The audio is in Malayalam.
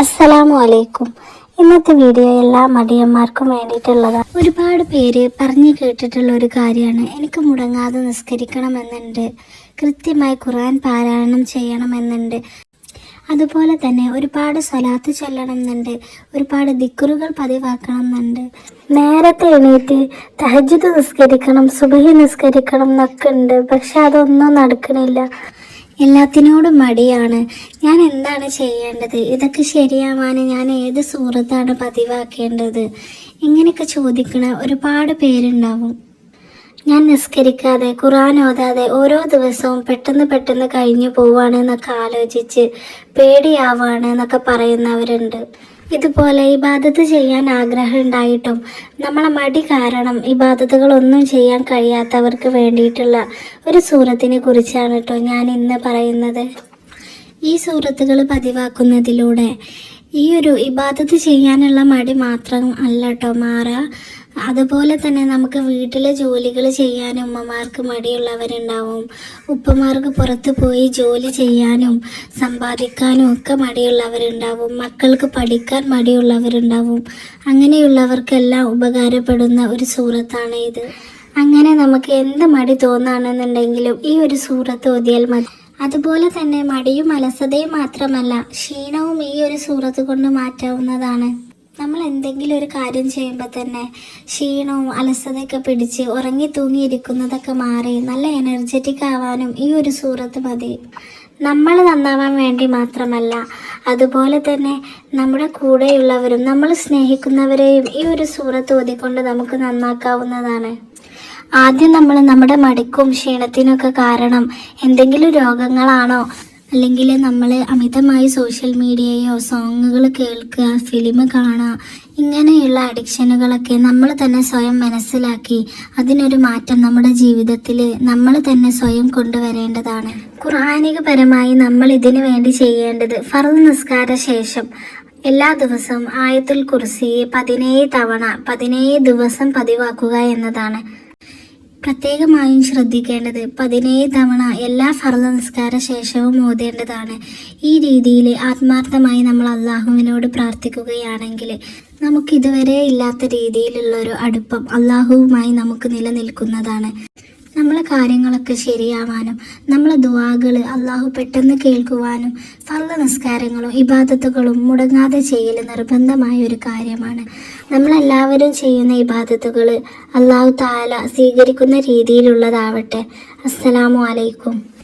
അസ്സലാമു അലൈക്കും ഇന്നത്തെ വീഡിയോ എല്ലാ മടിയന്മാർക്കും വേണ്ടിയിട്ടുള്ളതാണ്. ഒരുപാട് പേര് പറഞ്ഞു കേട്ടിട്ടുള്ള ഒരു കാര്യമാണ്. എനിക്ക് മുടങ്ങാതെ നിസ്കരിക്കണമെന്നുണ്ട്. കൃത്യമായി ഖുർആൻ പാരായണം ചെയ്യണമെന്നുണ്ട്. അതുപോലെ തന്നെ ഒരുപാട് സ്വലാത്ത് ചൊല്ലണമെന്നുണ്ട്. ഒരുപാട് ദിക്കുറുകൾ പതിവാക്കണം എന്നുണ്ട് നേരത്തെ എണീറ്റ് തഹജിത് നിസ്കരിക്കണം സുബഹി നിസ്കരിക്കണം എന്നൊക്കെ ഉണ്ട്. പക്ഷെ അതൊന്നും നടക്കണില്ല. എല്ലാത്തിനോടും മടിയാണ്. ഞാൻ എന്താണ് ചെയ്യേണ്ടത്? ഇതൊക്കെ ശരിയാവാൻ ഞാൻ ഏത് സുഹൃത്താണ് പതിവാക്കേണ്ടത്? ഇങ്ങനെയൊക്കെ ചോദിക്കണ ഒരുപാട് പേരുണ്ടാവും. ഞാൻ നിസ്കരിക്കാതെ ഖുറാൻ ഓതാതെ ഓരോ ദിവസവും പെട്ടെന്ന് പെട്ടെന്ന് കഴിഞ്ഞു പോവാണ് എന്നൊക്കെ ആലോചിച്ച് പേടിയാവാണ് എന്നൊക്കെ പറയുന്നവരുണ്ട്. ഇതുപോലെ ഇബാദത്ത് ചെയ്യാൻ ആഗ്രഹം ഉണ്ടായിട്ടും നമ്മളെ മടി കാരണം ഇബാദത്തുകളൊന്നും ചെയ്യാൻ കഴിയാത്തവർക്ക് വേണ്ടിയിട്ടുള്ള ഒരു സൂറത്തിനെ കുറിച്ചാണ് കേട്ടോ ഞാൻ ഇന്ന് പറയുന്നത്. ഈ സൂറത്തുകൾ പതിവാക്കുന്നതിലൂടെ ഈ ഒരു ഇബാദത്ത് ചെയ്യാനുള്ള മടി മാത്രം അല്ല കേട്ടോ മാറുക അതുപോലെ തന്നെ നമുക്ക് വീട്ടിലെ ജോലികൾ ചെയ്യാനും ഉമ്മമാർക്ക് മടിയുള്ളവരുണ്ടാവും. ഉപ്പമാർക്ക് പുറത്ത് പോയി ജോലി ചെയ്യാനും സമ്പാദിക്കാനും ഒക്കെ മടിയുള്ളവരുണ്ടാവും. മക്കൾക്ക് പഠിക്കാൻ മടിയുള്ളവരുണ്ടാവും. അങ്ങനെയുള്ളവർക്കെല്ലാം ഉപകാരപ്പെടുന്ന ഒരു സൂറത്താണ് ഇത്. അങ്ങനെ നമുക്ക് എന്ത് മടി തോന്നുകയാണെന്നുണ്ടെങ്കിലും ഈ ഒരു സൂറത്ത് ഓതിയാൽ മതി. അതുപോലെ തന്നെ മടിയും അലസതയും മാത്രമല്ല ക്ഷീണവും ഈ ഒരു സൂറത്ത് കൊണ്ട് മാറ്റാവുന്നതാണ്. നമ്മൾ എന്തെങ്കിലും ഒരു കാര്യം ചെയ്യുമ്പോൾ തന്നെ ക്ഷീണവും അലസതയൊക്കെ പിടിച്ച് ഉറങ്ങി തൂങ്ങിയിരിക്കുന്നതൊക്കെ മാറി നല്ല എനർജറ്റിക് ആവാനും ഈ ഒരു സൂറത്ത് മതി. നമ്മൾ നന്നാവാൻ വേണ്ടി മാത്രമല്ല അതുപോലെ തന്നെ നമ്മുടെ കൂടെയുള്ളവരും നമ്മൾ സ്നേഹിക്കുന്നവരെയും ഈ ഒരു സൂറത്ത് ഓതിക്കൊണ്ട് നമുക്ക് നന്നാക്കാവുന്നതാണ്. ആദ്യം നമ്മൾ നമ്മുടെ മടിക്കും ക്ഷീണത്തിനൊക്കെ കാരണം എന്തെങ്കിലും രോഗങ്ങളാണോ അല്ലെങ്കിൽ നമ്മൾ അമിതമായി സോഷ്യൽ മീഡിയയോ സോങ്ങുകൾ കേൾക്കുക ഫിലിം കാണുക ഇങ്ങനെയുള്ള അഡിക്ഷനുകളൊക്കെ നമ്മൾ തന്നെ സ്വയം മനസ്സിലാക്കി അതിനൊരു മാറ്റം നമ്മുടെ ജീവിതത്തിൽ നമ്മൾ തന്നെ സ്വയം കൊണ്ടുവരേണ്ടതാണ്. ഖുർആാനികപരമായി നമ്മൾ ഇതിനു വേണ്ടി ചെയ്യേണ്ടത് ഫർദ് നിസ്കാര ശേഷം എല്ലാ ദിവസവും ആയത്തുൽ കുർസിയെ പതിനേഴ് തവണ പതിനേഴ് ദിവസം പതിവാക്കുക എന്നതാണ്. പ്രത്യേകമായും ശ്രദ്ധിക്കേണ്ടത് പതിനേഴ് തവണ എല്ലാ ഫർദ നിസ്കാര ശേഷവും ഓതേണ്ടതാണ്. ഈ രീതിയിൽ ആത്മാർത്ഥമായി നമ്മൾ അള്ളാഹുവിനോട് പ്രാർത്ഥിക്കുകയാണെങ്കിൽ നമുക്ക് ഇതുവരെ ഇല്ലാത്ത രീതിയിലുള്ള ഒരു അടുപ്പം അള്ളാഹുവുമായി നമുക്ക് നിലനിൽക്കുന്നതാണ്. നമ്മളെ കാര്യങ്ങളൊക്കെ ശരിയാവാനും നമ്മളെ ദുവാകൾ അള്ളാഹു പെട്ടെന്ന് കേൾക്കുവാനും ഫർദ നിസ്കാരങ്ങളും ഇബാദത്തുകളും മുടങ്ങാതെ ചെയ്യൽ നിർബന്ധമായ ഒരു കാര്യമാണ്. നമ്മളെല്ലാവരും ചെയ്യുന്ന ഇബാദത്തുകൾ അള്ളാഹു താല സ്വീകരിക്കുന്ന രീതിയിലുള്ളതാവട്ടെ. അസ്സലാമു അലൈക്കും.